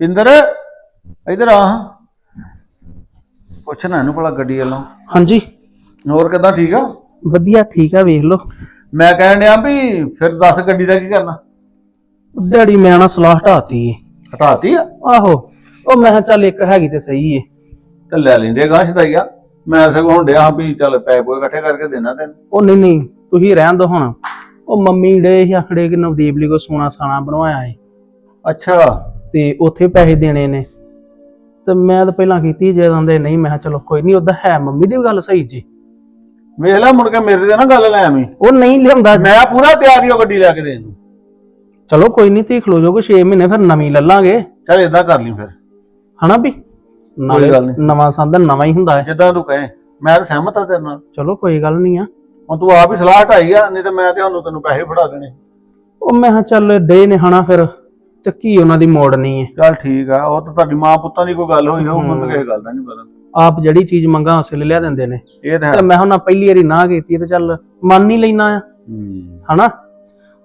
ਪਿੰਦਰ ਇਧਰ ਆ। ਪੁੱਛਣਾ ਇਹਨੂੰ ਭਲਾ ਗੱਡੀ ਵੱਲੋਂ। ਹਾਂਜੀ। ਹੋਰ ਕਿਦਾਂ ਠੀਕ ਆ? ਵਧੀਆ ਠੀਕ ਆ ਵੇਖ ਲਓ। ਮੈਂ ਕਹਿਣ ਡਿਆ ਵੀ ਫਿਰ ਦੱਸ ਗੱਡੀ ਦਾ ਕੀ ਕਰਨਾ? ਡੈਡੀ ਮੈਂ ਨਾ ਸਲਾਹ ਹਟਾਤੀ ਏ। ਹਟਾਤੀ ਆ? ਆਹੋ। ਉਹ ਮੈਂ ਕਿਹਾ ਚੱਲ ਇੱਕ ਹੈਗੀ ਤੇ ਸਹੀ ਏ। ਤੇ ਲੈ ਲੈਂਦੇ ਗਾਂ ਛਦਾਈਆ ਮੈਂ ਸਗੋਂ ਹੁਣ ਡਿਆ ਵੀ ਚੱਲ ਪੈਸੇ ਪੋਏ ਇਕੱਠੇ ਕਰਕੇ ਦੇਣਾ ਤੈਨੂੰ। ਉਹ ਨਹੀਂ ਨਹੀਂ ਤੁਸੀਂ ਰਹਿਣ ਦੋ ਹੁਣ। ਉਹ ਮੰਮੀ ਡੇ ਆਖੜੇ ਕਿ ਨਵਦੀਪ ਲਈ ਕੋ ਸੋਨਾ ਸਾਣਾ ਬਣਵਾਇਆ ਏ। ਅੱਛਾ। ਤੇ ਉੱਥੇ ਪੈਸੇ ਦੇਣੇ ਨੇ। ਤੇ ਮੈਂ ਤਾਂ ਪਹਿਲਾਂ ਕੀਤੀ ਜਦੋਂ ਦੇ ਨਹੀਂ ਮੈਂ ਕਿਹਾ ਚਲੋ ਕੋਈ ਨਹੀਂ ਉਹਦਾ ਹੈ ਮੰਮੀ ਦੀ ਵੀ ਗੱਲ ਸਹੀ ਜੀ। ਵੇਖ ਲੈ ਮੁੜ ਕੇ ਮੇਰੇ ਤੇ ਨਾ ਗੱਲ ਲੈ ਆਵੀਂ ਉਹ ਨਹੀਂ ਲਿਆਉਂਦਾ ਮੈਂ ਪੂਰਾ ਤਿਆਰੀ ਹੋ ਗੱਡੀ ਲੈ ਕੇ ਦੇਣ ਨੂੰ। ਚਲੋ ਕੋਈ ਨਹੀਂ ਤੁਸੀਂ ਖਲੋ ਜਾਓਗੇ 6 ਮਹੀਨੇ ਫਿਰ ਨਵੀਂ ਲੈ ਲਾਂਗੇ। ਚੱਲ ਇਦਾਂ ਕਰ ਲਈ ਫਿਰ। ਹਨਾ ਵੀ? ਨਾਲੇ ਗੱਲ ਨੀ। ਨਵਾਂ ਸੰਦ ਨਵਾਂ ਹੀ ਹੁੰਦਾ ਹੈ। ਜਿੱਦਾਂ ਤੂੰ ਕਹੇ ਮੈਂ ਤਾਂ ਸਹਿਮਤ ਆ ਤੇਰੇ ਨਾਲ। ਚਲੋ ਕੋਈ ਗੱਲ ਨਹੀਂ ਆ। ਹੁਣ ਤੂੰ ਆਪ ਹੀ ਸਲਾਹ ਹਟਾਈ ਆ ਨਹੀਂ ਤੇ ਮੈਂ ਤੇ ਉਹਨੂੰ ਤੈਨੂੰ ਪੈਸੇ ਫੜਾ ਦੇਣੇ। ਉਹ ਮੈਂ ਕਿਹਾ ਚੱਲ ਡੇ ਨੇ ਹਨਾ ਫਿਰ। ਤੇ ਕੀ ਉਹਨਾਂ ਦੀ ਮੋੜਨੀ ਹੈ। ਚੱਲ ਠੀਕ ਆ ਉਹ ਤਾਂ ਤੁਹਾਡੀ ਮਾਂ ਪੁੱਤਾਂ ਦੀ ਕੋਈ ਗੱਲ ਹੋਈ ਹੋਊ ਮੈਨੂੰ ਤਾਂ ਕਿਸੇ ਗੱਲ ਦਾ ਨਹੀਂ ਪਤਾ। ਆਪ ਜਿਹੜੀ ਚੀਜ਼ ਮੰਗਾ ਹਾਸਿਲ ਲਿਆ ਦਿੰਦੇ ਨੇ। ਇਹ ਤਾਂ ਹੈ। ਤੇ ਮੈਂ ਹੁਣ ਪਹਿਲੀ ਵਾਰੀ ਨਾ ਕੀਤੀ ਤੇ ਚੱਲ ਮੰਨ ਹੀ ਲੈਣਾ ਆ ਹੂੰ। ਹਨਾ?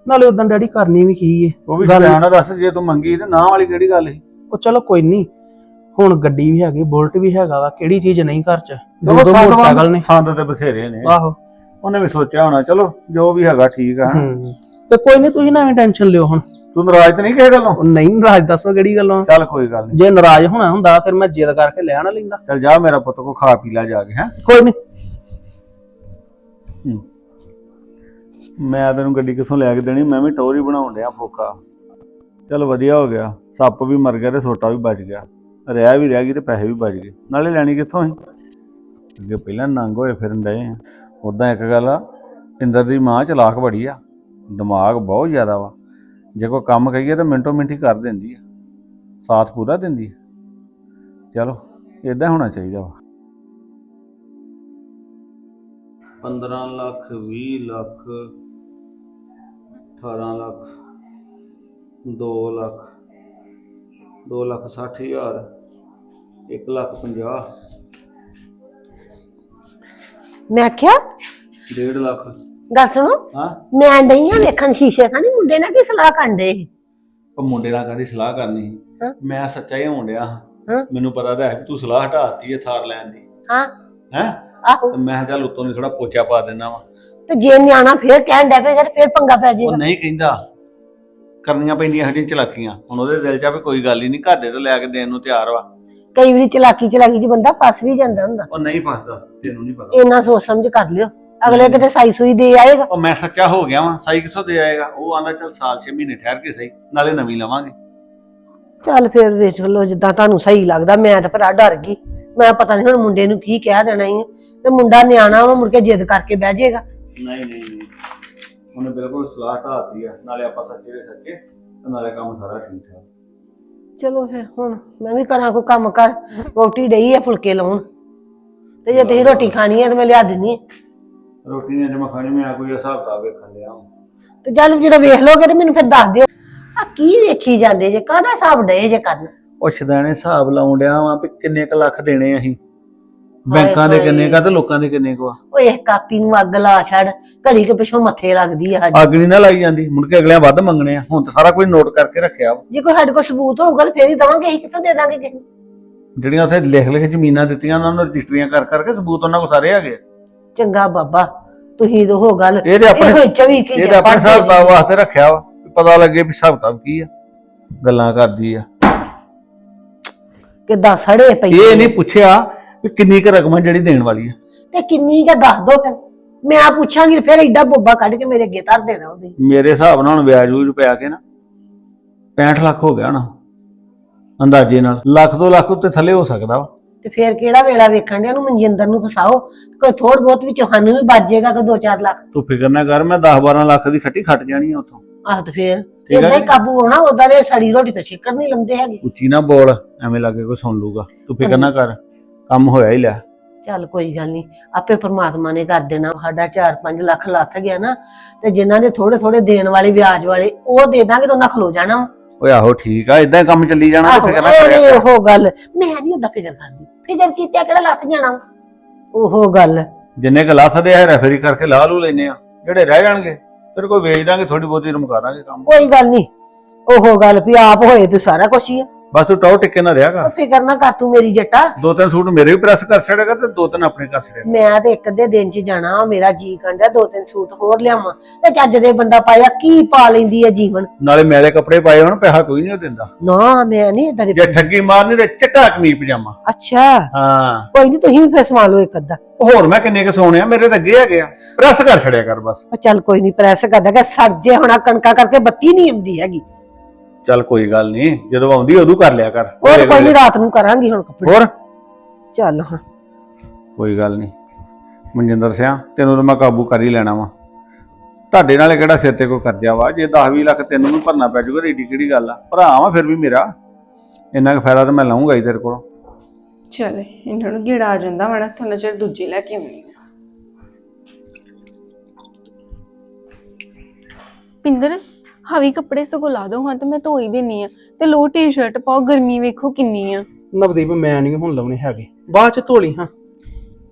ਨਾਲੇ ਉਦੋਂ ਡੈਡੀ ਕਰਨੀ ਵੀ ਕੀ ਏ ਉਹ ਵੀ ਗੱਲ- ਸਿਆਣਾ ਦੱਸ ਜੇ ਤੂੰ ਮੰਗੀ ਤੇ ਨਾ ਵਾਲੀ ਕਿਹੜੀ ਗੱਲ ਸੀ? ਉਹ ਚਲੋ ਕੋਈ ਨਹੀਂ। ਹੁਣ ਗੱਡੀ ਵੀ ਹੈਗੀ ਬੁਲਟ ਵੀ ਹੈਗਾ ਵਾ ਕਿਹੜੀ ਚੀਜ਼ ਨਹੀਂ ਘਰ ਚ? ਦੋ ਦੋ ਸੰਦ ਮੋਟਰਸਾਈਕਲ ਨੇ। ਸੰਦ ਤੇ ਬਥੇਰੇ ਨੇ। ਆਹੋ। ਉਹਨੇ ਵੀ ਸੋਚਿਆ ਹੋਣਾ ਚਲੋ ਜੋ ਵੀ ਹੈਗਾ ਠੀਕ ਆ ਹੂੰ। ਤੇ ਕੋਈ ਨਹੀਂ ਤੁਸੀਂ ਨਾ ਐਵੇਂ ਟੈਨਸ਼ਨ ਲਿਓ ਹੁਣ। ਤੂੰ ਨਾਰਾਜ਼ ਤਾਂ ਨਹੀਂ ਕਿਸੇ ਗੱਲੋਂ? ਉਹ ਨਹੀਂ ਨਾਰਾਜ਼ ਦੱਸੋ ਕਿਹੜੀ ਗੱਲੋਂ ਚੱਲ ਕੋਈ ਗੱਲ ਨਹੀਂ। ਜੇ ਨਾਰਾਜ਼ ਹੋਣਾ ਹੁੰਦਾ ਫਿਰ ਮੈਂ ਜਿੱਦ ਕਰਕੇ ਲੈ ਆਣਾ ਲੈਂਦਾ। ਚੱਲ ਜਾ ਮੇਰਾ ਪੁੱਤ ਕੋ ਖਾ ਪੀ ਲੈ ਜਾ ਕੇ ਹੈ? ਕੋਈ ਨਹੀਂ। ਮੈਂ ਤੈਨੂੰ ਗੱਡੀ ਕਿੱਥੋਂ ਲੈ ਕੇ ਦੇਣੀ? ਮੈਂ ਵੀ ਟੋਰ ਹੀ ਬਣਾਉਣ ਡਿਆ ਫੋਕਾ। ਚੱਲ ਵਧੀਆ ਹੋ ਗਿਆ। ਸੱਪ ਵੀ ਮਰ ਗਿਆ ਤੇ ਸੋਟਾ ਵੀ ਬਚ ਗਿਆ। ਰਹਿ ਵੀ ਰਹਿ ਗਈ ਤੇ ਪੈਸੇ ਵੀ ਬਚ ਗਏ। ਨਾਲੇ ਲੈਣੀ ਕਿੱਥੋਂ ਸੀ? ਅੱਗੇ ਪਹਿਲਾਂ ਨੰਗ ਹੋਏ ਫਿਰਨ ਡਏ ਆ। ਉਦਾਂ ਇੱਕ ਗੱਲ ਆ ਇੰਦਰ ਦੀ ਮਾਂ ਚਲਾਕ ਬੜੀ ਆ। ਦਿਮਾਗ ਬਹੁਤ ਜ਼ਿਆਦਾ ਵਾ। ਜੇ ਕੋਈ ਕੰਮ ਕਹੀਏ ਤਾਂ ਮਿੰਟੋ ਮਿੰਟ ਹੀ ਕਰ ਦਿੰਦੀ ਆ। ਸਾਥ ਪੂਰਾ ਦਿੰਦੀ ਆ। ਚਲੋ ਇਦਾਂ ਹੋਣਾ ਚਾਹੀਦਾ ਵਾ। 15 ਲੱਖ 20 ਲੱਖ 18 ਲੱਖ 2 ਲੱਖ 2 ਲੱਖ 60 ਹਜ਼ਾਰ 1 ਲੱਖ 50 ਮੈਂ ਆਖਿਆ? 1.5 ਲੱਖ। ਗੱਲ ਸੁਣੋ। ਹਾਂ। ਮੈਂ ਨਹੀਂ ਆ ਵੇਖਣ ਸ਼ੀਸ਼ੇ ਸਾਨੀ ਮੁੰਡੇ ਨਾਲ ਕੀ ਸਲਾਹ ਕਰਦੇ ਉਹ ਮੁੰਡੇ ਨਾਲ ਕਾਦੀ ਸਲਾਹ ਕਰਨੀ? ਹਾਂ। ਮੈਂ ਸੱਚਾ ਹੀ ਹੋਣ ਡਿਆ ਹਾਂ। ਹਾਂ। ਮੈਨੂੰ ਪਤਾ ਤਾਂ ਹੈ ਕਿ ਤੂੰ ਸਲਾਹ ਹਟਾਤੀ ਹੈ ਥਾਰ ਲੈਣ ਦੀ। ਹਾਂ। ਹੈ? ਆਹੋ। ਤੇ ਮੈਂ ਕਿਹਾ ਚੱਲ ਉੱਤੋਂ ਦੀ ਥੋੜਾ ਪੋਚਾ ਪਾ ਦੇਣਾ ਵਾ। ਤੇ ਜੇ ਨਿਆਣਾ ਫੇਰ ਕਹਿਣ ਡੈ ਪਏ ਫਿਰ ਫੇਰ ਪੰਗਾ ਪੈ ਉਹ ਜਾਏਗਾ ਨਹੀਂ ਕਹਿੰਦਾ। ਕਰਨੀਆਂ ਪੈਂਦੀਆਂ ਸਾਡੀਆਂ ਚਲਾਕੀਆਂ। ਹੁਣ ਉਹਦੇ ਦਿਲ 'ਚ ਆ ਵੀ ਕੋਈ ਗੱਲ ਹੀ ਨਹੀਂ ਘਰ ਦੇ ਤੋਂ ਲੈ ਕੇ ਦੇਣ ਨੂੰ ਤਿਆਰ ਵਾ। ਕਈ ਵਾਰੀ ਚਲਾਕੀ ਚਲਾਕੀ ਚ ਬੰਦਾ ਫਸ ਵੀ ਜਾਂਦਾ ਹੁੰਦਾ। ਉਹ ਨਹੀਂ ਫਸਦਾ ਤੈਨੂੰ ਨਹੀਂ ਪਤਾ। ਇੰਨਾ ਸੋਚ ਸਮਝ ਕਰ ਲਿਓ। ਅਗਲੇ ਕਿਤੇ ਸਾਈ ਸੂਈ ਦੇ ਆਏਗਾ। ਉਹ ਮੈਂ ਸੱਚਾ ਹੋ ਗਿਆ ਵਾਂ ਸਾਈ ਕਿੱਥੋਂ ਦੇ ਆਏਗਾ? ਉਹ ਆਂਦਾ ਚੱਲ ਸਾਲ 6 ਮਹੀਨੇ ਠਹਿਰ ਕੇ ਸਹੀ ਨਾਲੇ ਨਵੀਂ ਲਵਾਂਗੇ। ਚੱਲ ਫੇਰ ਵੇਖ ਲਓ ਜਿੱਦਾਂ ਤੁਹਾਨੂੰ ਸਹੀ ਲੱਗਦਾ ਮੈਂ ਤਾਂ ਭਰਾ ਡਰ ਗਈ। ਮੈਂ ਪਤਾ ਨਹੀਂ ਹੁਣ ਮੁੰਡੇ ਨੂੰ ਕੀ ਕਹਿ ਦੇਣਾ ਹੀ ਤੇ ਮੁੰਡਾ ਨਿਆਣਾ ਵਾ ਮੁੜ ਕੇ ਜਿੱਦ ਕਰਕੇ ਬਹਿ ਜਾਏਗਾ। ਨਹੀਂ ਨਹੀਂ ਨਹੀਂ। ਉਹਨੇ ਬਿਲਕੁਲ ਸਲਾਹ ਢਾਤੀ ਆ। ਨਾਲੇ ਆਪਾਂ ਸੱਚੇ ਦੇ ਸੱਚੇ ਤੇ ਨਾਲੇ ਕੰਮ ਸਾਰਾ ਠੀਕ ਠਾਕ। ਚਲੋ ਫਿਰ ਹੁਣ ਮੈਂ ਵੀ ਕਰਾਂ ਕੋਈ ਕੰਮ ਕਰ ਰੋਟੀ ਡਈ ਆ ਫੁਲਕੇ ਲਾਉਣ। ਤੇ ਜੇ ਤੁਸੀਂ ਰੋਟੀ ਖਾਣੀ ਹੈ ਤਾਂ ਮੈਂ ਲਿਆ ਦਿੰਨੀ ਆ। ਰੋਟੀ ਨੇ ਜਮਾ ਖਾਣੀ ਮੈਂ ਕੋਈ ਹਿਸਾਬ ਕਿਤਾਬ ਵੇਖਣ ਲਿਆ ਤੇ ਚੱਲ ਜਦੋਂ ਵੇਖ ਲੋਗੇ ਤੇ ਮੈਨੂੰ ਫਿਰ ਦੱਸ ਦਿਓ। ਆ ਕੀ ਵੇਖੀ ਜਾਂਦੇ ਜੇ ਕਾਹਦਾ ਹਿਸਾਬ ਡਏ ਜੇ ਕਰਨ? ਉਹ ਸ਼ਦਾਨੇ ਹਿਸਾਬ ਲਾਉਣ ਡਿਆ ਵਾਂ ਵੀ ਕਿੰਨੇ ਕ ਲੱਖ ਦੇਣੇ ਅਸੀਂ। ਬੈਂਕਾਂ ਦੇ ਹਾਏ। ਕਿੰਨੇ ਕਾ ਤੇ ਲੋਕਾਂ ਦੇ ਕਿੰਨੇ ਕੋ ਓਏ ਇਹ ਕਾਪੀ ਨੂੰ ਅੱਗ ਲਾ ਛੱਡ ਘੜੀ ਕੇ ਪਿਛੋਂ ਮੱਥੇ ਲੱਗਦੀ ਆ ਸਾਡੀ। ਅੱਗ ਨਹੀਂ ਨਾ ਲਾਈ ਜਾਂਦੀ ਮੁੜ ਕੇ ਅਗਲਿਆਂ ਵੱਧ ਮੰਗਣੇ ਆ। ਹੁਣ ਤਾਂ ਸਾਰਾ ਕੁਝ ਨੋਟ ਕਰਕੇ ਰੱਖਿਆ ਵਾ। ਜੇ ਕੋਈ ਸਾਡੇ ਕੋਲ ਸਬੂਤ ਹੋਊਗਾ ਤਾਂ ਫੇਰ ਹੀ ਦਵਾਂਗੇ ਅਸੀਂ ਕਿੱਥੋਂ ਦੇ ਦਾਂਗੇ ਕਿਸੇ ਨੂੰ? ਜਿਹੜੀਆਂ ਉੱਥੇ ਲਿਖ ਲਿਖ ਜ਼ਮੀਨਾਂ ਦਿੱਤੀਆਂ ਉਹਨਾਂ ਨੂੰ ਰਜਿਸਟਰੀਆਂ ਕਰ ਕਰਕੇ ਸਬੂਤ ਉਹਨਾਂ ਕੋ ਸਾਰੇ ਹੈਗੇ ਆ। ਚੰਗਾ ਬਾਬਾ ਤੁਸੀਂ ਤਾਂ ਉਹ ਗੱਲ ਇਹ ਤੇ ਆਪਣੇ ਇਹੋ 24 ਕੀ ਇਹ ਤੇ ਆਪਣੇ ਹਿਸਾਬ ਕਿਤਾਬ ਵਾਸਤੇ ਰੱਖਿਆ ਵਾ ਵੀ ਪਤਾ ਲੱਗੇ ਵੀ ਹਿਸਾਬ ਕਿਤਾਬ ਕੀ ਆ ਗੱਲਾਂ ਕਰਦੀ ਆ। ਕਿਦਾਂ ਸੜੇ ਪਈ ਇਹ ਨਹੀਂ ਪੁੱਛਿਆ ਵੀ ਕਿੰਨੀ ਕੁ ਰਕਮ ਆ ਜਿਹੜੀ ਦੇਣ ਵਾਲੀ ਆ। ਤੇ ਕਿੰਨੀ ਕਾ ਦੱਸ ਦੋ ਫਿਰ। ਮੈਂ ਆ ਪੁੱਛਾਂਗੀ ਫਿਰ ਐਡਾ ਬੋਬਾ ਕੱਢ ਕੇ ਮੇਰੇ ਅੱਗੇ ਧਰ ਦੇਣਾ ਉਹਦੀ। ਮੇਰੇ ਹਿਸਾਬ ਨਾਲ ਹੁਣ ਵਿਆਜ ਵੂਜ ਪਿਆ ਕੇ ਨਾ 65 ਲੱਖ ਹੋ ਗਿਆ ਨਾ ਅੰਦਾਜ਼ੇ ਨਾਲ। ਲੱਖ ਦੋ ਲੱਖ ਉੱਤੇ ਥੱਲੇ ਹੋ ਸਕਦਾ ਵਾ। ਤੇ ਫਿਰ ਕਿਹੜਾ ਵੇਲਾ ਵੇਖਣ ਦੇ ਉਹਨੂੰ ਮਨਜਿੰਦਰ ਨੂੰ ਫਸਾਓ? ਕੋਈ ਥੋੜ ਬਹੁਤ ਵਿੱਚ ਸਾਨੂੰ ਵੀ ਬਚ ਜਾਏਗਾ ਕੋਈ 2-4 ਲੱਖ। ਤੂੰ ਫਿਕਰ ਨਾ ਕਰ ਮੈਂ 10 12 ਲੱਖ ਦੀ ਖੱਟੀ ਖੱਟ ਜਾਣੀ ਆ ਉੱਥੋਂ। ਆਹ ਤੇ ਫਿਰ ਆ ਇਦਾਂ ਹੀ ਜੀ। ਕਾਬੂ ਹੋਣਾ ਉਦਾਂ ਦੇ ਸੜੀ ਰੋਟੀ ਤੋਂ ਛਿੱਕੜ ਨਹੀਂ ਲੰਦੇ ਹੈਗੇ। ਉੱਚੀ ਨਾ ਬੋਲ ਐਵੇਂ ਲੱਗੇ ਕੋਈ ਸੁਣ ਲੂਗਾ। ਤੂੰ ਫਿਕਰ ਨਾ ਕਰ ਕੰਮ ਹੋਇਆ ਹੀ ਲੈ। ਚੱਲ ਕੋਈ ਗੱਲ ਨਹੀਂ ਆਪੇ ਪ੍ਰਮਾਤਮਾ ਨੇ ਕਰ ਦੇਣਾ ਸਾਡਾ 4-5 ਲੱਖ ਲੱਥ ਗਿਆ ਨਾ ਤੇ ਜਿਨ੍ਹਾਂ ਦੇ ਥੋੜੇ ਥੋੜੇ ਦੇਣ ਵਾਲੇ ਵਿਆਜ ਵਾਲੇ ਉਹ ਦੇ ਦਾਂਗੇ ਤੇ ਉਹਨਾਂ ਖਲੋ ਜਾਣਾ ਵਾ। ਓਏ ਆਹੋ ਠੀਕ ਆ ਇਦਾਂ ਕੰਮ ਚੱਲੀ ਜਾਣਾ ਤੇ ਇਹ ਕਰਿਆ ਨੀ ਉਹ ਗੱਲ ਮੈਂ ਨਹੀਂ ਉਹਦਾ ਫਿਕਰ ਕਰਦੀ। ਫਿਕਰ ਕੀਤਾ ਕਿਹੜਾ ਲੱਥ ਜਾਣਾ ਵਾ? ਉਹ ਗੱਲ। ਜਿੰਨੇ ਕ ਲੱਥ ਦੇ ਹੈ ਰੈਫਰੀ ਕਰਕੇ ਲਾ ਲੂ ਲੈਨੇ ਆ। ਜਿਹੜੇ ਰਹਿ ਜਾਣਗੇ ਫਿਰ ਕੋਈ ਵੇਚ ਦਾਂਗੇ ਥੋੜੀ ਬਹੁਤੀ ਰਮਕਾ ਦਾਂਗੇ ਕੰਮ। ਕੋਈ ਗੱਲ ਨਹੀਂ ਉਹ ਗੱਲ ਵੀ ਆਪ ਹੋਏ ਤੇ ਸਾਰਾ ਕੁਝ ਹੀ ਆ। ਬਸ ਤੂੰ ਟੌਰ ਟਿੱਕੇ ਨਾ ਰਿਹਾ ਕਰ। ਫਿਕਰ ਨਾ ਕਰ ਤੂੰ ਮੇਰੀ ਜੱਟਾ। ਦੋ ਤਿੰਨ ਸੂਟ ਮੇਰੇ ਵੀ ਪ੍ਰੈਸ ਕਰ ਛੜੇਗਾ ਤੇ ਦੋ ਤਿੰਨ ਆਪਣੇ ਕਰ ਛੜੇਗਾ ਮੈਂ ਤੇ ਇੱਕ ਅੱਧੇ ਦਿਨ ਚ ਜਾਣਾ ਵਾ, ਮੇਰਾ ਜੀ ਕੰਡਿਆ ਦੋ ਤਿੰਨ ਸੂਟ ਹੋਰ ਲਿਆਵਾਂ। ਤੇ ਚੱਜ ਦੇ ਬੰਦਾ ਪਾਇਆ ਕੀ ਪਾ ਲੈਂਦੀ ਹੈ ਜੀਵਨ? ਨਾਲੇ ਮੇਰੇ ਕੱਪੜੇ ਪਾਏ ਹੋਣ ਪੈਸਾ ਕੋਈ ਨਹੀਂ ਦਿੰਦਾ। ਨਾ ਮੈਂ ਨਹੀਂ ਇਦਾਂ ਦੀ ਜੇ ਠੱਗੀ ਮਾਰਨੀ ਤੇ ਚਿੱਟਾ ਕਮੀਜ਼ ਪਜਾਮਾ। ਅੱਛਾ। ਹਾਂ। ਕੋਈ ਨਹੀਂ ਤੁਸੀਂ ਵੀ ਫਿਰ ਸਵਾ ਲਓ ਇੱਕ ਅੱਧਾ। ਹੋਰ ਮੈਂ ਕਿੰਨੇ ਕੁ ਸੋਹਣੇ ਆ ਮੇਰੇ ਤਾਂ ਅੱਗੇ ਹੈਗੇ ਆ। ਪ੍ਰੈਸ ਕਰ ਛੜਿਆ ਕਰ ਬਸ। ਉਹ ਚੱਲ ਕੋਈ ਨਹੀਂ ਪ੍ਰੈਸ ਕਰਦਾ ਕਿ ਸੜ ਜੇ ਹੋਣਾ ਕਣਕਾਂ ਕਰਕੇ ਬੱਤੀ ਨਹੀਂ ਆਉਂਦੀ ਹੈਗੀ। ਚੱਲ ਕੋਈ ਗੱਲ ਨਹੀਂ ਜਦੋਂ ਆਉਂਦੀ ਉਦੋਂ ਕਰ ਲਿਆ ਕਰ। ਹੋਰ ਕੋਈ ਨਹੀਂ ਰਾਤ ਨੂੰ ਕਰਾਂਗੀ ਹੁਣ ਕੱਪੜੇ। ਹੋਰ? ਚੱਲ ਹਾਂ। ਕੋਈ ਗੱਲ ਨਹੀਂ। ਮਨਜਿੰਦਰ ਸਿਆ ਤੈਨੂੰ ਤਾਂ ਮੈਂ ਕਾਬੂ ਕਰ ਹੀ ਲੈਣਾ ਵਾ। ਤੁਹਾਡੇ ਨਾਲ ਕਿਹੜਾ ਸਿਰ ਤੇ ਕੋਈ ਕਰਜ਼ਾ ਵਾ? ਜੇ 10-20 ਲੱਖ ਤੈਨੂੰ ਵੀ ਭਰਨਾ ਪੈ ਜਾਊਗਾ ਏਡੀ ਕਿਹੜੀ ਗੱਲ ਆ? ਭਰਾ ਵਾ ਫਿਰ ਵੀ ਮੇਰਾ। ਇੰਨਾ ਕੁ ਫਾਇਦਾ ਤਾਂ ਮੈਂ ਲਵਾਂਗਾ ਹੀ ਤੇਰੇ ਕੋਲੋਂ। ਚਲੇ ਇਹਨਾਂ ਨੂੰ ਗੇੜਾ ਆ ਜਾਂਦਾ ਵਾ ਨਾ ਤੁਹਾਨੂੰ ਚਿਰ ਦੂਜੀ ਲੈ ਕੇ ਆਉਣੀ ਆ। ਪਿੰਦਰ ਹਵੀ ਕੱਪੜੇ ਸਗੋਂ ਲਾ ਦੋ ਹਾਂ ਤੇ ਮੈਂ ਧੋ ਹੀ ਦੇਣੀ ਆ। ਤੇ ਲੋ ਟੀ-ਸ਼ਰਟ ਪਾਓ ਗਰਮੀ ਵੇਖੋ ਕਿੰਨੀ ਆ। ਨਵਦੀਪ ਮੈਂ ਨਹੀਂ ਹੁਣ ਲਾਉਣੇ ਹੈਗੇ। ਬਾਅਦ ਚ ਧੋਲੀ ਹਾਂ।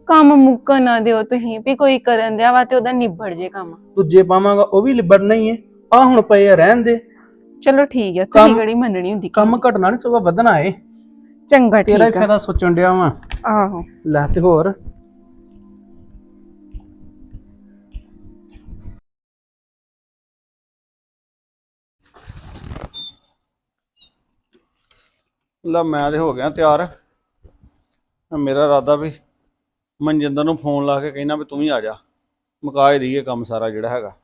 ਕੰਮ ਮੁੱਕਣ ਨਾ ਦਿਓ ਤੁਸੀਂ ਵੀ ਕੋਈ ਕਰਨ ਦਿਆ ਵਾ ਤੇ ਉਹਦਾ ਨਿਬੜ ਜੇ ਕੰਮ। ਦੂਜੇ ਪਾਵਾਂਗਾ ਉਹ ਵੀ ਲਿਬੜਨਾ ਹੀ ਹੈ ਆ ਹੁਣ ਪਏ ਆ ਰਹਿਣ ਦੇ। ਚਲੋ ਠੀਕ ਹੈ ਤੁਸੀਂ ਕੰਮ- ਕਿਹੜੀ ਮੰਨਣੀ ਹੁੰਦੀ? ਕੰਮ ਘਟਣਾ ਨਹੀਂ ਸਗੋਂ ਵਧਣਾ ਏ। ਚੰਗਾ ਤੇਰਾ ਹੀ ਠੀਕ ਆ। ਫਾਇਦਾ ਸੋਚਣ ਡਿਆ ਵਾਂ। ਆਹੋ। ਲੈ ਤੇ ਹੋਰ। ਲੈ ਮੈਂ ਤੇ ਹੋ ਗਿਆ ਤਿਆਰ। ਮੇਰਾ ਇਰਾਦਾ ਵੀ ਮਨਜਿੰਦਰ ਨੂੰ ਫੋਨ ਲਾ ਕੇ ਕਹਿਣਾ ਵੀ ਤੂੰ ਵੀ ਆ ਜਾ। ਮੁਕਾ ਹੀ ਦਈਏ ਕੰਮ ਸਾਰਾ ਜਿਹੜਾ ਹੈਗਾ।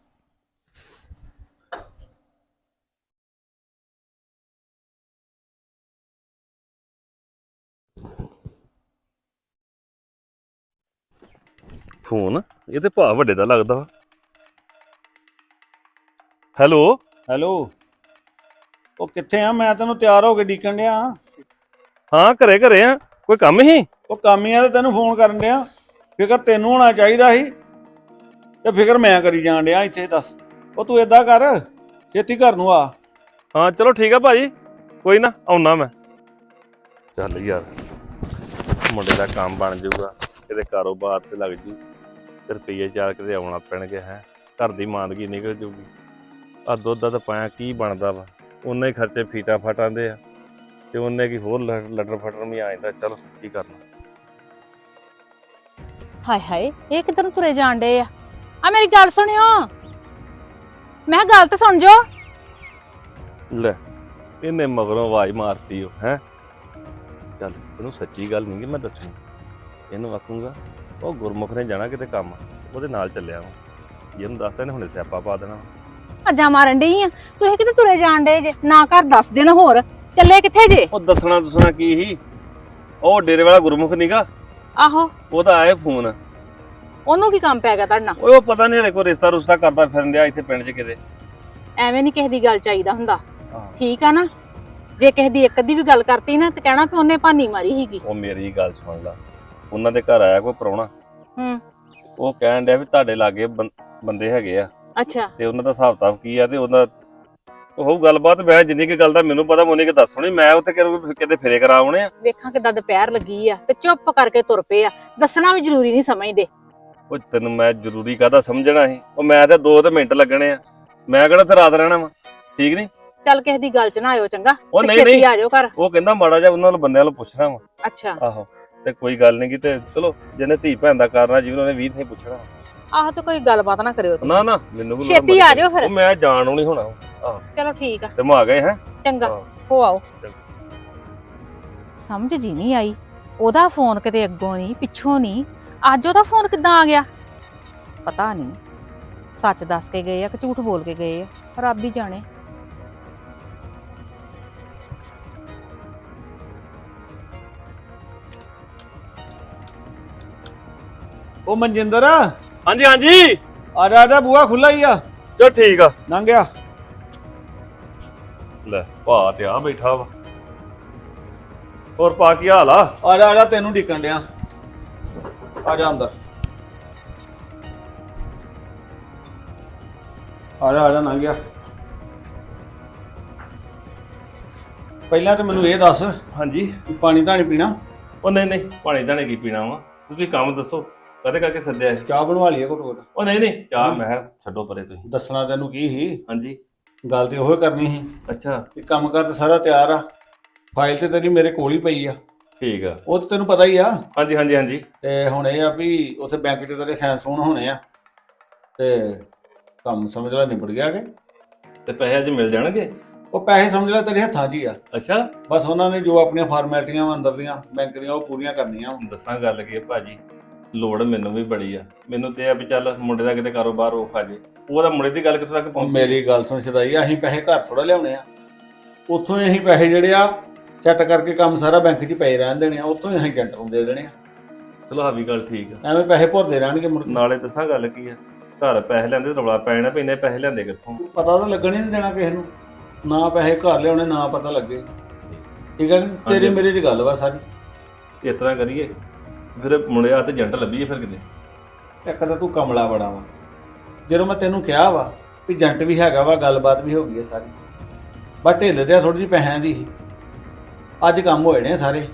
ਫੋਨ? ਇਹ ਤੇ ਭਾ ਵੱਡੇ ਦਾ ਲੱਗਦਾ ਵਾ। ਹੈਲੋ? ਹੈਲੋ? ਉਹ ਕਿੱਥੇ ਆ? ਮੈਂ ਤੈਨੂੰ ਤਿਆਰ ਹੋ ਕੇ ਡੀਕਣ ਡਿਆ। ਹਾਂ ਘਰੇ ਘਰੇ ਆ। ਕੋਈ ਕੰਮ ਹੀ ਉਹ ਕੰਮ ਹੀ ਆ ਤੇ ਤੈਨੂੰ ਫੋਨ ਕਰਨ ਡਿਆ। ਫਿਕਰ ਤੈਨੂੰ ਹੋਣਾ ਚਾਹੀਦਾ ਸੀ। ਤੇ ਫਿਕਰ ਮੈਂ ਕਰੀ ਜਾਣ ਡਿਆ ਇੱਥੇ ਦੱਸ। ਉਹ ਤੂੰ ਏਦਾਂ ਕਰ ਛੇਤੀ ਘਰ ਨੂੰ ਆ। ਹਾਂ ਚਲੋ ਠੀਕ ਆ ਭਾਜੀ। ਕੋਈ ਨਾ ਆਉਣਾ ਮੈਂ। ਚੱਲ ਯਾਰ ਮੁੰਡੇ ਦਾ ਕੰਮ ਬਣ ਜਾਊਗਾ ਕਿਤੇ ਕਾਰੋਬਾਰ ਤੇ ਲੱਗ ਜੂ। ਤੇ ਰੁਪਈਏ ਚਾਰ ਕਿਤੇ ਆਉਣਾ ਪੈਣਗੇ ਹੈ। ਘਰ ਦੀ ਮਾਂਦਗੀ ਨਿਕਲ ਜੂਗੀ। ਆ ਦੁੱਧ ਦਾ ਤਾਂ ਪਾਇਆ ਕੀ ਬਣਦਾ ਵਾ। ਉਹਨੇ ਹੀ ਖਰਚੇ ਫੀਟਾ ਫਟਾਂਦੇ ਆ। ਤੇ ਉਹਨੇ ਕੀ ਹੋਰ ਲੱਟਰ ਫਟਰ ਵੀ ਆ ਜਾਂਦਾ ਚਲੋ ਕੀ ਕਰਨਾ। ਹਾਏ ਹਾਏ ਇਹ ਕਿੱਧਰ ਨੂੰ ਤੁਰੇ ਜਾਣ ਡੇ ਆ? ਆ ਮੇਰੀ ਗੱਲ ਸੁਣਿਓ। ਮੈਂ ਕਿਹਾ ਗੱਲ ਤਾਂ ਸੁਣ ਜੋ ਲੈ ਇਹਨੇ ਮਗਰੋਂ ਆਵਾਜ਼ ਮਾਰਤੀ ਉਹ ਹੈ? ਚੱਲ ਇਹਨੂੰ ਸੱਚੀ ਗੱਲ ਨਹੀਂ ਕਿ ਮੈਂ ਦੱਸਣੀ। ਇਹਨੂੰ ਆਖੂੰਗਾ ਉਹ ਗੁਰਮੁਖ ਨੇ ਜਾਣਾ ਕਿਤੇ ਕੰਮ ਉਹਦੇ ਨਾਲ ਚੱਲਿਆ ਵਾ। ਇਹਨੂੰ ਦੱਸਦਾ ਇਹਨੇ ਹੁਣੇ ਸਿਆਪਾ ਪਾ ਦੇਣਾ ਅੱਜਾ ਮਾਰਨ ਡਈ ਆ। ਤੁਸੀਂ ਕਿਤੇ ਤੁਰੇ ਜਾਣ ਡੇ ਜੇ ਨਾ ਘਰ ਦੱਸ ਦੇਣ ਹੋਰ। ਚੱਲੇ ਕਿੱਥੇ ਜੇ? ਉਹ ਦੱਸਣਾ ਦੱਸਣਾ ਕੀ ਹੀ ਉਹ ਡੇਰੇ ਵਾਲਾ ਗੁਰਮੁਖ ਨੀਗਾ। ਆਹੋ। ਉਹਦਾ ਆਏ ਫੋਨ। ਉਹਨੂੰ ਕੀ ਕੰਮ ਪੈ ਗਿਆ ਤੁਹਾਡਾ ਓਏ ਉਹ ਪਤਾ ਨਹੀਂ ਹਰੇ ਕੋਈ ਰਿਸ਼ਤਾ ਰੁਸ਼ਤਾ ਕਰਦਾ ਫਿਰਨ ਡਿਆ ਇੱਥੇ ਪਿੰਡ 'ਚ ਕਿਤੇ। ਐਵੇਂ ਨਹੀਂ ਕਿਸੇ ਦੀ ਗੱਲ ਚਾਹੀਦਾ ਹੁੰਦਾ। ਠੀਕ ਆ ਨਾ? ਜੇ ਕਿਸੇ ਦੀ ਇੱਕ ਦੀ ਵੀ ਗੱਲ ਕਰਤੀ ਨਾ ਤੇ ਕਹਿਣਾ ਕਿ ਉਹਨੇ ਭਾਨੀ ਮਾਰੀ ਸੀਗੀ। ਉਹ ਮੇਰੀ ਗੱਲ ਸੁਣ ਲਾ। ਉਹਨਾਂ ਦੇ ਘਰ ਆਇਆ ਕੋਈ ਪ੍ਰਾਹੁਣਾ? ਹੂੰ। ਉਹ ਕਹਿਣ ਡਿਆ ਵੀ ਤੁਹਾਡੇ ਲਾਗੇ ਬੰ- ਬੰਦੇ ਹੈਗੇ ਆ। ਅੱਛਾ। ਤੇ ਉਹਨਾਂ ਦਾ ਹਿਸਾਬ ਕਿਤਾਬ ਕੀ ਆ ਤੇ ਉਹਨਾਂ ਉਹ ਗੱਲਬਾਤ ਮੈਂ ਜਿੰਨੀ ਕੁ ਗੱਲ ਦਾ ਮੈਨੂੰ ਪਤਾ ਮੋਨੀ ਕਿ ਦੱਸ ਹੋਣੀ। ਮੈਂ ਉੱਥੇ ਕਿਤੇ ਕਿਤੇ ਫੇਰੇ ਕਰਾ ਆਉਣੇ ਆ। ਵੇਖਾਂ ਕਿਦਾਂ ਦੁਪਹਿਰ ਲੱਗੀ ਆ ਤੇ ਚੁੱਪ ਕਰਕੇ ਤੁਰ ਪਏ ਆ। ਦੱਸਣਾ ਵੀ ਜ਼ਰੂਰੀ ਨਹੀਂ ਸਮਝਦੇ। ਉਹ ਤੈਨੂੰ ਮੈਂ ਜ਼ਰੂਰੀ ਕਾਹਦਾ ਸਮਝਣਾ ਸੀ? ਉਹ ਮੈਂ ਤੇ 2 ਤੇ ਮਿੰਟ ਲੱਗਣੇ ਆ। ਮੈਂ ਕਿਹੜਾ ਤੇ ਰਾਤ ਰਹਿਣਾ ਵਾ? ਠੀਕ ਨਹੀਂ ਚੱਲ ਕਿਸੇ ਦੀ ਗੱਲ ਚ ਨਾ ਆਇਓ ਚੰਗਾ। ਉਹ ਨਹੀਂ ਨਹੀਂ। ਆ ਜਾਓ ਘਰ। ਉਹ ਕਹਿੰਦਾ ਮਾੜਾ ਜਿਹਾ ਉਹਨਾਂ ਨੂੰ ਬੰਦਿਆਂ ਨੂੰ ਪੁੱਛਣਾ ਵਾ। ਅੱਛਾ। ਆਹੋ। ਤੇ ਕੋਈ ਗੱਲ ਨਹੀਂ ਕਿਤੇ ਚਲੋ ਜਿਹਨੇ ਧੀ ਭੈਣ ਦਾ ਕਰਨਾ ਜੀਵਨ ਉਹਨੇ 20 ਥਾਂ ਪੁੱਛਣਾ ਆਹੋ ਤੇ ਕੋਈ ਗੱਲਬਾਤ ਨਾ ਕਰਿਓ ਤੁਸੀਂ। ਨਾ ਨਾ ਮੈਨੂੰ ਵੀ ਛੇਤੀ ਆ ਜਾਓ ਫਿਰ। ਉਹ ਮੈਂ ਜਾਣ ਨੂੰ ਨਹੀਂ ਹੋਣਾ। ਚਲੋ ਠੀਕ ਆ। ਤੇ ਮੈਂ ਆ ਗਏ ਹੈ। ਚੰਗਾ। ਹਾਂ। ਆਓ। ਸਮਝ ਜੀ ਨਹੀਂ ਆਈ। ਉਹਦਾ ਫੋਨ ਕਿਤੇ ਅੱਗੋਂ ਨਹੀਂ ਪਿੱਛੋਂ ਨਹੀਂ। ਅੱਜ ਉਹਦਾ ਫੋਨ ਕਿੱਦਾਂ ਆ ਗਿਆ? ਪਤਾ ਨਹੀਂ। ਸੱਚ ਦੱਸ ਕੇ ਗਏ ਆ ਕਿ ਝੂਠ ਬੋਲ ਕੇ ਗਏ ਆ? ਰੱਬ ਹੀ ਜਾਣੇ। ਉਹ ਮਨਜਿੰਦਰ। ਹਾਂਜੀ ਹਾਂਜੀ। ਆ ਜਾ ਆ ਜਾ ਬੂਆ ਖੁੱਲਾ ਹੀ ਆ। ਚਲ ਠੀਕ ਆ। ਲੰਘ ਗਿਆ। ਲੈ ਭਾ ਤੇ ਆ ਬੈਠਾ ਵਾ। ਹੋਰ ਪਾ ਕੀ ਹਾਲ ਆ? ਆ ਜਾ ਆ ਜਾ ਤੈਨੂੰ ਡੀਕਣ ਡਿਆ। ਆ ਜਾ ਅੰਦਰ। ਆ ਜਾ ਆ ਜਾ ਲੰਘ ਗਿਆ। ਪਹਿਲਾਂ ਤਾਂ ਮੈਨੂੰ ਇਹ ਦੱਸ ਹਾਂਜੀ। ਵੀ ਪਾਣੀ ਤਾਂ ਨਹੀਂ ਪੀਣਾ? ਉਹ ਨਹੀਂ ਨਹੀਂ ਪਾਣੀ ਧਾਣੇ ਕੀ ਪੀਣਾ ਵਾ? ਤੁਸੀਂ ਕੰਮ ਦੱਸੋ। ਕਦੇ ਕਰਕੇ ਸੱਦਿਆ ਇਹ? ਚਾਹ ਬਣਵਾ ਲਈਏ ਘੁੱਟ ਘੁੱਟ। ਉਹ ਨਹੀਂ ਨਹੀਂ ਚਾਹ ਮੈਂ ਕਿਹਾ ਛੱਡੋ ਪਰੇ ਤੁਸੀਂ। ਦੱਸਣਾ ਤੈਨੂੰ ਕੀ ਸੀ? ਹਾਂਜੀ। ਗੱਲ ਤੇ ਉਹੋ ਕਰਨੀ ਸੀ ਅੱਛਾ। ਵੀ ਕੰਮ ਕਰ ਤੇ ਸਾਰਾ ਤਿਆਰ ਆ। ਫਾਈਲ ਤੇ ਤੇਰੀ ਮੇਰੇ ਕੋਲ ਹੀ ਪਈ ਆ। ਠੀਕ ਆ। ਉਹ ਤੇ ਤੈਨੂੰ ਪਤਾ ਹੀ ਆ। ਹਾਂਜੀ ਹਾਂਜੀ ਹਾਂਜੀ। ਤੇ ਹੁਣ ਇਹ ਆ ਵੀ ਉੱਥੇ ਬੈਂਕ 'ਚ ਤੇਰੇ ਸੂਨ ਹੋਣੇ ਆ। ਤੇ ਕੰਮ ਸਮਝ ਲੈ ਨਿਬੜ ਗਿਆ ਕਿ? ਤੇ ਪੈਸੇ ਅੱਜ ਮਿਲ ਜਾਣਗੇ? ਉਹ ਪੈਸੇ ਸਮਝ ਲੈ ਤੇਰੇ ਹੱਥਾਂ 'ਚ ਹੀ ਆ। ਅੱਛਾ। ਬਸ ਉਹਨਾਂ ਨੇ ਜੋ ਆਪਣੀਆਂ ਫਾਰਮੈਲਿਟੀਆਂ ਵਾ ਅੰਦਰ ਦੀਆਂ ਬੈਂਕ ਦੀਆਂ ਉਹ ਪੂਰੀਆਂ ਕਰਨੀਆਂ ਵਾਂ। ਦੱਸਾਂ ਗੱਲ ਕੀ ਹੈ ਭਾਜੀ। ਲੋੜ ਮੈਨੂੰ ਵੀ ਬੜੀ ਆ। ਮੈਨੂੰ ਤੇ ਆ ਵੀ ਚੱਲ ਮੁੰਡੇ ਦਾ ਕਿਤੇ ਕਾਰੋਬਾਰ ਉਹ ਖਾ ਜੇ ਉਹਦਾ ਮੁੰਡੇ ਦੀ ਗੱਲ ਕਿੱਥੋਂ ਤੱਕ ਪਹੁੰਚੀ? ਮੇਰੀ ਗੱਲ ਸੁਣ ਸ਼ਦਾਈ ਅਸੀਂ ਪੈਸੇ ਘਰ ਥੋੜਾ ਲਿਆਉਣੇ ਆ। ਉੱਥੋਂ ਹੀ ਅਸੀਂ ਪੈਸੇ ਜਿਹੜੇ ਆ ਸੈੱਟ ਕਰਕੇ ਕੰਮ ਸਾਰਾ ਬੈਂਕ 'ਚ ਪਏ ਰਹਿਣ ਦੇਣੇ ਆ। ਉੱਥੋਂ ਹੀ ਅਸੀਂ ਏਜੰਟ ਨੂੰ ਦੇ ਦੇਣੇ ਆ। ਚਲੋ ਆ ਵੀ ਗੱਲ ਠੀਕ ਆ। ਐਵੇਂ ਪੈਸੇ ਭਰਦੇ ਰਹਿਣਗੇ ਮੁੜ ਕੇ। ਨਾਲੇ ਦੱਸਾਂ ਗੱਲ ਕੀ ਆ। ਘਰ ਪੈਸੇ ਲੈਂਦੇ ਰੌਲਾ ਪੈਣਾ ਵੀ ਇੰਨੇ ਪੈਸੇ ਲੈਂਦੇ ਕਿੱਥੋਂ? ਪਤਾ ਤਾਂ ਲੱਗਣ ਹੀ ਨਹੀਂ ਦੇਣਾ ਕਿਸੇ ਨੂੰ। ਨਾ ਪੈਸੇ ਘਰ ਲਿਆਉਣੇ ਨਾ ਪਤਾ ਲੱਗੇ। ਠੀਕ ਹੈ ਨੀ? ਤੇਰੀ। ਮੇਰੇ 'ਚ ਗੱਲ ਵਾ ਸਾਰੀ। ਇਸ ਤਰ੍ਹਾਂ ਕਰੀਏ। ਫਿਰ ਮੁੰਡੇ ਹੱਥ ਏਜੰਟ ਲੱਭੀਏ ਫਿਰ ਕਿਤੇ। ਇੱਕ ਤਾਂ ਤੂੰ ਕਮਲਾ ਬੜਾ ਵਾ। ਜਦੋਂ ਮੈਂ ਤੈਨੂੰ ਕਿਹਾ ਵਾ ਵੀ ਏਜੰਟ ਵੀ ਹੈਗਾ ਵਾ ਗੱਲਬਾਤ ਵੀ ਹੋ ਗਈ ਹੈ ਸਾਰੀ। ਬਟ ਢਿੱਲ ਤੇ ਥੋੜੀ ਜਿਹੀ ਪੈਸਿਆਂ ਦੀ। ਸੀ। ਅੱਜ ਕੰਮ ਹੋਏ ਨੇ ਸਾਰੇ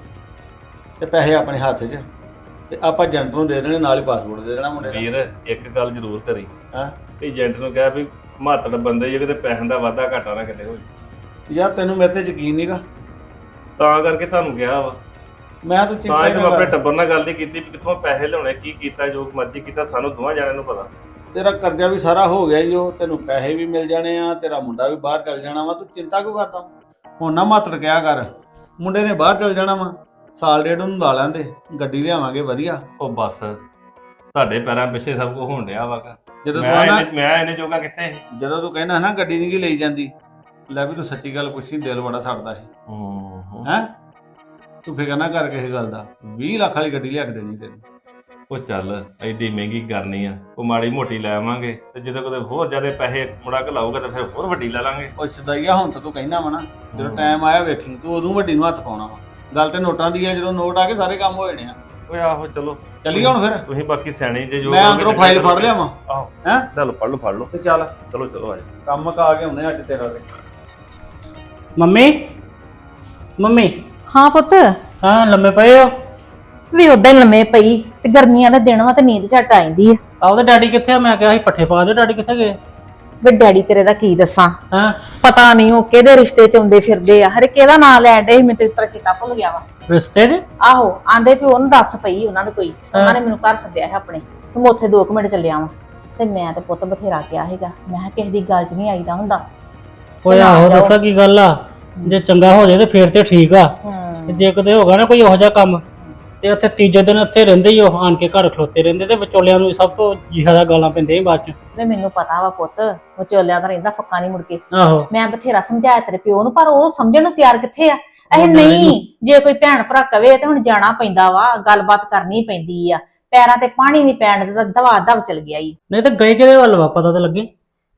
ਤੇ ਪੈਸੇ ਆਪਣੇ ਹੱਥ 'ਚ। ਤੇ ਆਪਾਂ ਏਜੰਟ ਨੂੰ ਦੇ ਦੇਣੇ ਨਾਲ ਹੀ ਪਾਸਪੋਰਟ ਦੇ ਦੇਣਾ ਮੁੰਡੇ ਵੀਰ ਇੱਕ ਗੱਲ ਜ਼ਰੂਰ ਕਰੀ। ਹਾਂ। ਵੀ ਏਜੰਟ ਨੂੰ ਕਿਹਾ ਵੀ ਮਾਤੜ ਬੰਦੇ ਜੇ ਕਿਤੇ ਪੈਸਿਆਂ ਦਾ ਵਾਧਾ ਘਾਟਾ ਨਾ ਕਿਤੇ ਹੋਵੇ ਯਾਰ ਤੈਨੂੰ ਮੇਰੇ ਤੇ ਯਕੀਨ ਨਹੀਂਗਾ ਤਾਂ ਕਰਕੇ ਤੁਹਾਨੂੰ ਕਿਹਾ ਵਾ। ਮੈਂ ਤਾਂ ਚਿੰਤਾ ਹੀ ਇਹ ਨਾ ਆਪਣੇ ਟੱਬਰ ਨਾਲ ਗੱਲ ਨਹੀਂ ਕੀਤੀ ਵੀ ਕਿੱਥੋਂ ਪੈਸੇ ਲਿਆਉਣੇ ਕੀ ਕੀਤਾ ਜੋ ਮਰਜ਼ੀ ਕੀਤਾ ਸਾਨੂੰ ਦੋਵਾਂ ਜਾਣਿਆਂ ਨੂੰ ਪਤਾ। ਤੇਰਾ ਕਰਜ਼ਾ ਵੀ ਸਾਰਾ ਹੋ ਗਿਆ ਈ ਉਹ ਤੈਨੂੰ ਪੈਸੇ ਵੀ ਮਿਲ ਜਾਣੇ ਆ ਤੇਰਾ ਮੁੰਡਾ ਵੀ ਬਾਹਰ ਚਲ ਜਾਣਾ ਵਾ ਤੂੰ ਚਿੰਤਾ ਕਿਉਂ ਕਰਦਾ? ਹੁਣ ਨਾ ਮਾਤੜ ਕਿਆ ਕਰ ਮੁੰਡੇ ਨੇ ਬਾਹਰ ਚਲ ਜਾਣਾ ਵਾ ਸਾਲ ਡੇਢ ਉਹਨੂੰ ਲਾ ਲੈਂਦੇ ਗੱਡੀ ਲਿਆਵਾਂਗੇ ਵਧੀਆ। ਉਹ ਬਸ ਤੁਹਾਡੇ ਪੈਰਾਂ ਪਿੱਛੇ ਸਭ ਕੁਝ ਹੋਣ ਡਿਆ ਵਾ ਜਦੋਂ ਤੂੰ ਮੈਂ ਨਾ ਇਹਨੇ- ਮੈਂ ਇਹਨੇ ਜੋਗਾ ਕਿੱਥੇ? ਜਦੋਂ ਤੂੰ ਕਹਿਣਾ ਨਾ ਗੱਡੀ ਨਹੀਂ ਗੀ ਲਈ ਜਾਂਦੀ ਲੈ ਵੀ ਤੂੰ ਸੱਚੀ ਗੱਲ ਪੁੱਛੀ ਦਿਲ ਬੜਾ ਸੜਦਾ ਹੈ ਹੂੰ। ਹੈ? ਤੂੰ ਫਿਕਰ ਨਾ ਕਰ ਕਿਸੇ ਗੱਲ ਦਾ। 20 ਲੱਖ ਵਾਲੀ ਗੱਡੀ ਲਿਆ ਕੇ ਦੇਣੀ ਤੈਨੂੰ ਉਹ ਚੱਲ ਐਡੀ ਮਹਿੰਗੀ ਕਰਨੀ ਆ। ਉਹ ਮਾੜੀ ਮੋਟੀ ਲੈ ਆਵਾਂਗੇ ਤੇ ਜਦੋਂ ਕਦੇ ਹੋਰ ਜ਼ਿਆਦਾ ਪੈਸੇ ਮੁੜਾ ਕੇ ਲਾਊਗਾ ਤਾਂ ਫਿਰ ਹੋਰ ਵੱਡੀ ਲੈ ਲਾਂਗੇ। ਉਹ ਸਦਾਈਆ ਹੁਣ ਤਾਂ ਤੂੰ ਕਹਿਣਾ ਵਾ ਨਾ ਜਦੋਂ ਟਾਈਮ ਆਇਆ ਵੇਖੀ ਤੂੰ ਉਦੋਂ ਵੱਡੀ ਨੂੰ ਹੱਥ ਪਾਉਣਾ ਵਾ। ਗੱਲ ਤੇ ਨੋਟਾਂ ਦੀ ਆ ਜਦੋਂ ਨੋਟ ਆ ਕੇ ਸਾਰੇ ਕੰਮ ਹੋ ਜਾਣੇ ਆ। ਓਏ ਆਹੋ ਚਲੋ। ਚੱਲੀਏ ਹੁਣ ਫਿਰ। ਤੁਸੀਂ ਬਾਕੀ ਸਿਆਣੇ ਜੇ ਜੋ ਮੈਂ ਅੰਦਰੋਂ ਫਾਈਲ ਫੜ ਲਿਆਵਾਂ। ਆਹੋ। ਹੈਂ? ਚੱਲ ਫੜ ਲਓ ਫੜ ਲਓ। ਤੇ ਚੱਲ। ਚਲੋ ਚਲੋ ਆ ਜਾਓ। ਕੰਮ ਕਾ ਕੇ ਹੁੰਦੇ ਅੱਜ ਤੇਰਾ ਤੇ। ਮੰਮੀ? ਮੰਮੀ? ਹਾਂ ਪੁੱਤ। ਹਾਂ ਲੰਮੇ ਪਏ ਹੋ? ਵੀ ਉਦਾਂ ਹੀ ਲੰਮੇ ਪਈ ਤੇ ਗਰਮੀਆਂ ਦਾ ਦਿਨ ਵਾ ਤੇ ਨੀਂਦ ਝੱਟ ਆਈਂਦੀ ਆ। ਆਉਦੇ ਡੈਡੀ ਕਿੱਥੇ ਆ? ਮੈਂ ਕਿਹਾ ਸੀ ਪੱਠੇ ਪਾ ਦੇ ਡੈਡੀ ਕਿੱਥੇ ਗਏ? ਵੀ ਡੈਡੀ ਤੇਰੇ ਦਾ ਕੀ ਦੱਸਾਂ? ਹਾਂ। ਪਤਾ ਨਹੀਂ ਉਹ ਕਿਹਦੇ ਰਿਸ਼ਤੇ ਚ ਆਉਂਦੇ ਫਿਰਦੇ ਆ। ਹਰੇ ਕਿਹਦਾ ਨਾਂ ਲੈਣ ਡੇ ਮੈਨੂੰ ਤੇ ਤੇਰਾ ਚਿੱਤਾ ਭੁੱਲ ਗਿਆ ਵਾ। ਰਿਸ਼ਤੇ 'ਚ? ਆਹੋ ਆਂਦੇ ਵੀ ਉਹਨੂੰ ਦੱਸ ਪਈ ਉਹਨਾਂ ਨੂੰ ਕੋਈ। ਉਹਨਾਂ ਨੇ ਮੈਨੂੰ ਘਰ ਸੱਦਿਆ ਹੈ ਆਪਣੇ। ਤੇ ਮੈਂ ਉੱਥੇ 2 ਮਿੰਟ ਚੱਲਿਆ ਵਾਂ। ਤੇ ਮੈਂ ਤੇ ਪੁੱਤ ਬਥੇਰਾ ਕਿਹਾ ਸੀਗਾ। ਮੈਂ ਕਿਹਾ ਕਿਸੇ ਦੀ ਗੱਲ 'ਚ ਨਹੀਂ ਆਈਦਾ ਹੁੰਦਾ। ਨਾ ਆਹੋ। ਦੱਸਾਂ ਕੀ ਗੱਲ ਆ? ਜੇ ਚੰਗਾ ਹੋ ਜਾਏ ਤੇ ਫੇਰ ਤੇ ਠੀਕ ਆ। ਤੇ ਜੇ ਕਦੇ ਹੋਗਾ ਨਾ ਕੋਈ ਇਹੋ ਜਿਹਾ ਕੰਮ ਤੇ ਉੱਥੇ ਤੀਜੇ ਦਿਨ ਉੱਥੇ ਰਹਿੰਦੇ ਹੀ ਉਹ ਆਣ ਕੇ ਘਰ ਖਲੋਤੇ ਰਹਿੰਦੇ ਤੇ ਵਿਚੋਲਿਆਂ ਨੂੰ ਸਭ ਤੋਂ ਜ਼ਿਆਦਾ ਗਾਲਾਂ ਪੈਂਦੀਆਂ ਸੀ ਬਾਅਦ ਚ। ਵੀ ਮੈਨੂੰ ਪਤਾ ਵਾ ਪੁੱਤ ਉਹ ਚੋਲਿਆਂ ਦਾ ਰਹਿੰਦਾ ਫੱਕਾ ਨਹੀਂ ਮੁੜ ਕੇ। ਆਹੋ। ਮੈਂ ਬਥੇਰਾ ਸਮਝਾਇਆ ਤੇਰੇ ਪਿਓ ਨੂੰ ਪਰ ਉਹ ਸਮਝਣ ਨੂੰ ਤਿਆਰ ਕਿੱਥੇ ਆ? ਇਹ ਉਹ ਨਹੀਂ ਜੇ ਕੋਈ ਭੈਣ ਭਰਾ ਕਵੇ ਤੇ ਹੁਣ ਜਾਣਾ ਪੈਂਦਾ ਵਾ ਗੱਲਬਾਤ ਕਰਨੀ ਪੈਂਦੀ ਆ। ਪੈਰਾਂ ਤੇ ਪਾਣੀ ਨਹੀਂ ਪੈਣ ਦਿੱਤਾ ਦਵਾ ਦਵ ਚਲ ਗਿਆ ਈ। ਨਹੀਂ ਤੇ ਗਏ ਕਿਹਦੇ ਵੱਲ ਵਾ ਪਤਾ ਤਾਂ ਲੱਗੇ?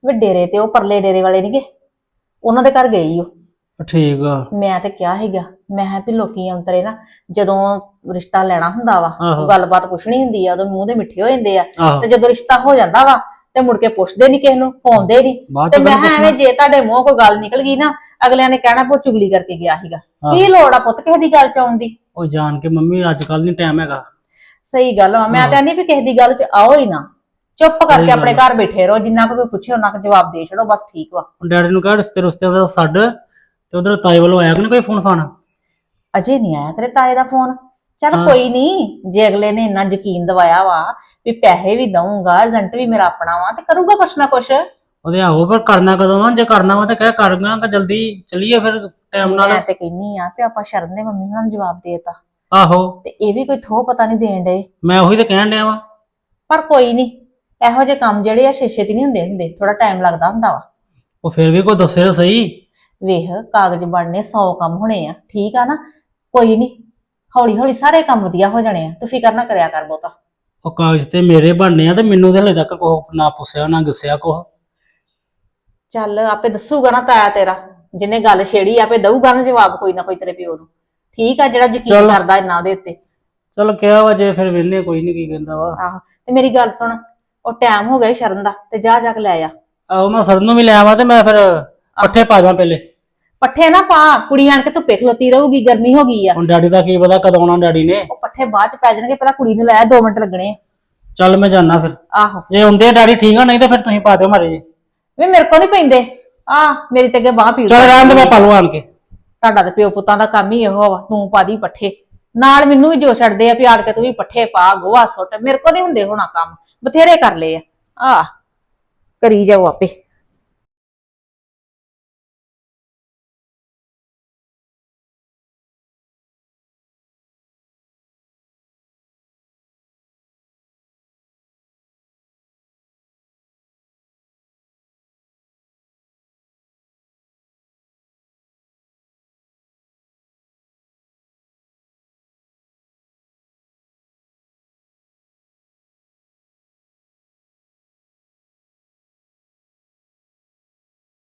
ਵੀ ਡੇਰੇ ਤੇ ਉਹ ਪਰਲੇ ਡੇਰੇ ਵਾਲੇ ਨਹੀਂਗੇ ਉਹਨਾਂ ਦੇ ਘਰ ਗਈ ਉਹ। ਠੀਕ ਆ। ਮੈਂ ਤੇ ਕਿਹਾ ਸੀਗਾ ਮੈਂ ਕਿਹਾ ਵੀ ਲੋਕੀ ਅੰਤਰੇ ਨਾ ਜਦੋਂ ਰਿਸ਼ਤਾ ਲੈਣਾ ਹੁੰਦਾ ਵਾ ਆਹੋ। ਗੱਲਬਾਤ ਪੁੱਛਣੀ ਹੁੰਦੀ ਆ ਉਦੋਂ ਮੂੰਹ ਦੇ ਮਿੱਠੇ ਹੋ ਜਾਂਦੇ ਆ। ਆਹੋ। ਤੇ ਜਦੋਂ ਰਿਸ਼ਤਾ ਹੋ ਜਾਂਦਾ ਵਾ ਤੇ ਮੁੜ ਕੇ ਪੁੱਛਦੇ ਨਹੀਂ ਕਿਸੇ ਨੂੰ ਪਾਉਂਦੇ ਨਹੀਂ ਬਾਅਦ ਤੇ ਮੈਂ ਕਿਹਾ ਐਵੇਂ ਜੇ ਤੁਹਾਡੇ ਮੂੰਹ ਕੋਈ ਗੱਲ ਨਿਕਲ ਗਈ ਨਾ ਅਗਲਿਆਂ ਨੇ ਕਹਿਣਾ ਵੀ ਉਹ ਚੁਗਲੀ ਕਰਕੇ ਗਿਆ ਸੀਗਾ। ਕੀ ਲੋੜ ਆ ਪੁੱਤ ਕਿਸੇ ਦੀ ਗੱਲ ਚ ਆਉਣ ਦੀ? ਉਹ ਜਾਣ ਕੇ ਮੰਮੀ ਅੱਜ ਕੱਲ ਨਹੀਂ ਟਾਈਮ ਹੈਗਾ। ਸਹੀ ਗੱਲ ਆ ਮੈਂ। ਤਾਂ ਨਹੀਂ ਵੀ ਕਿਸੇ ਦੀ ਗੱਲ ਚ ਆਓ ਹੀ ਨਾ। ਚੁੱਪ ਕਰਕੇ ਆਪਣੇ। ਘਰ ਬੈਠੇ ਰਹੋ ਜਿੰਨਾ ਕੁ ਕੋਈ ਪੁੱਛੇ ਉਹਨਾਂ ਕੁ ਜਵਾਬ ਦੇ ਛੜੋ ਬਸ ਠੀਕ ਵਾ। ਹੁਣ ਡੈਡੀ ਨੂੰ ਕਹ ਰਿਸ਼ਤੇ ਰੁਸ਼ਤੇ ਦਾ ਛੱਡ ਤੇ ਉਧਰ ਤਾਏ ਵੱਲੋਂ ਆਇਆ ਕਿ ਨਹੀਂ ਕੋਈ ਫੋਨ ਫਾਨ? ਅਜੇ ਨਹੀਂ ਆਇਆ ਤੇਰੇ ਤਾਏ ਦਾ ਫੋਨ ਚੱਲ ਹਾਂ। ਕੋਈ ਨਹੀਂ ਜੇ ਅਗਲੇ ਨੇ ਇੰਨਾ ਯਕੀਨ ਦਵਾਇਆ ਵਾ ਵੀ ਪੈਸੇ ਵੀ ਦਊਂਗਾ ਏਜੰਟ ਵੀ ਮੇਰਾ ਆਪਣਾ ਵਾ ਤੇ ਕਰੂਗਾ ਕੁਛ ਨਾ ਕੁਛ। ਉਹਦੇ ਆਹੋ ਪਰ ਕਰਨਾ ਕਦੋਂ ਆ ਜੇ ਕਰਨਾ ਵਾ ਤਾਂ ਕਹਿ ਕਰਨਾ ਕਿ ਜਲਦੀ ਚੱਲੀਏ ਫਿਰ ਟਾਈਮ ਨਾਲ। ਮੈਂ ਤੇ ਕਹਿੰਨੀ ਆ ਕਿ ਆਪਾਂ ਸ਼ਰਨ ਦੇ ਮੰਮੀ ਉਹਨਾਂ ਨੂੰ ਜਵਾਬ ਦੇਤਾ। ਆਹੋ। ਤੇ ਇਹ ਵੀ ਕੋਈ ਥੋ ਪਤਾ ਨਹੀਂ ਦੇਣ ਡਏ। ਮੈਂ ਉਹੀ ਤਾਂ ਕਹਿਣ ਡਿਆ ਵਾ। ਪਰ ਕੋਈ ਨਹੀਂ ਇਹੋ ਜਿਹੇ ਕੰਮ ਜਿਹੜੇ ਆ ਛੇਛੇ ਤੇ ਨਹੀਂ ਹੁੰਦੇ ਹੁੰਦੇ ਥੋੜਾ ਟਾਈਮ ਲੱਗਦਾ ਹੁੰਦਾ ਵਾ। ਉਹ ਫਿਰ ਵੀ ਕੋਈ ਦੱਸੇ ਤਾਂ ਸਹੀ। ਵੇਖ ਕਾਗਜ਼ ਬਣਨੇ 100 ਕੰਮ ਹੋਣੇ ਆ ਠੀਕ ਆ ਨਾ? ਕੋਈ ਨਹੀਂ ਹੌਲੀ ਹੌਲੀ ਸਾਰੇ ਕੰਮ ਵਧੀਆ ਹੋ ਜਾਣੇ ਆ ਤੂੰ ਫਿਕਰ ਨਾ ਕਰਿਆ ਕਰ ਬਹੁਤਾ। ਉਹ ਕਾਗਜ਼ ਤੇ ਮੇਰੇ ਬਣਨੇ ਆ ਤੇ ਮੈਨੂੰ ਤੇ ਹਲੇ ਤੱਕ ਕੋ ਨਾ ਪੁੱਛਿਆ ਨਾ ਗੁੱਸਿਆ ਕੋ ਚੱਲ ਆਪੇ ਦੱਸੂਗਾ ਨਾ ਤਾਇਆ ਤੇਰਾ ਜਿਹਨੇ ਗੱਲ ਛੇੜੀ ਆਪੇ ਦਊਗਾ ਨਾ ਜਵਾਬ ਕੋਈ ਨਾ ਕੋਈ ਤੇਰੇ ਪਿਓ ਨੂੰ। ਠੀਕ ਆ ਜਿਹੜਾ ਯਕੀਨ ਚੱਲ। ਕਰਦਾ ਇਹਨਾਂ ਉਹਦੇ ਉੱਤੇ। ਚਲ ਕਿਹਾ ਵਾ ਜੇ ਫਿਰ ਵਿਹਲੇ ਕੋਈ ਨਹੀਂ ਕੀ ਕਹਿੰਦਾ ਵਾ। ਆਹੋ ਤੇ ਮੇਰੀ ਗੱਲ ਸੁਣ ਉਹ ਟਾਈਮ ਹੋ ਗਿਆ ਈ ਸ਼ਰਨ ਦਾ ਤੇ ਜਾ ਜਾ ਕੇ ਲੈ ਆ। ਆਹੋ ਮੈਂ ਸਰਨ ਨੂੰ ਵੀ ਲੈ ਆਵਾਂ ਤੇ ਮੈਂ ਫਿਰ ਪੱਠੇ ਪਾ ਦਾਂ ਪਹਿਲੇ। ਪੱਠੇ ਨਾ ਪਾ ਕੁੜੀ ਆਣ ਕੇ ਧੁੱਪੇ ਖਲੋਤੀ ਰਹੂਗੀ ਗਰਮੀ ਹੋ ਗਈ ਆ। ਹੁਣ ਡੈਡੀ ਦਾ ਕੀ ਪਤਾ ਕਦੋਂ ਆਉਣਾ ਡੈਡੀ ਨੇ। ਉਹ ਪੱਠੇ ਬਾਅਦ ਚ ਪੈ ਜਾਣਗੇ ਪਹਿਲਾਂ ਕੁੜੀ ਨੂੰ ਲੈ 2 ਮਿੰਟ ਲੱਗਣੇ ਆ। ਚੱਲ ਮੈਂ ਜਾਣਾ ਫਿਰ। ਆਹੋ। ਜੇ ਹੁੰਦੇ ਆ ਡੈਡੀ ਠੀਕ ਆ ਨਹੀਂ ਤਾਂ ਫਿਰ ਤੁਸੀਂ ਪਾ ਦਿਓ ਮਾਰੇ ਜੀ ਵੀ ਮੇਰੇ ਕੋ ਨਹੀਂ ਪੈਂਦੇ। ਆ ਮੇਰੀ ਤੇ ਅੱਗੇ ਬਾਹ ਪੀੜ ਚੱਲ ਰਹਿਣ ਦੇ ਮੈਂ ਪਾ ਲੂ ਆਣ ਕੇ। ਤੁਹਾਡਾ ਤੇ ਪਿਓ ਪੁੱਤਾਂ ਦਾ ਕੰਮ ਹੀ ਇਹੋ ਵਾ ਤੂੰ ਪਾ ਦੀ ਪੱਠੇ। ਨਾਲ ਮੈਨੂੰ ਵੀ ਜੋ ਛੱਡਦੇ ਆ ਵੀ ਆੜ ਕੇ ਤੂੰ ਵੀ ਪੱਠੇ ਪਾ ਗੋਹਾ ਸੁੱਟ। ਮੇਰੇ ਕੋ ਨਹੀਂ ਹੁੰਦੇ ਹੋਣਾ ਕੰਮ ਬਥੇਰੇ ਕਰ ਲਏ ਆ। ਆ ਕਰੀ ਜਾਓ ਆਪੇ।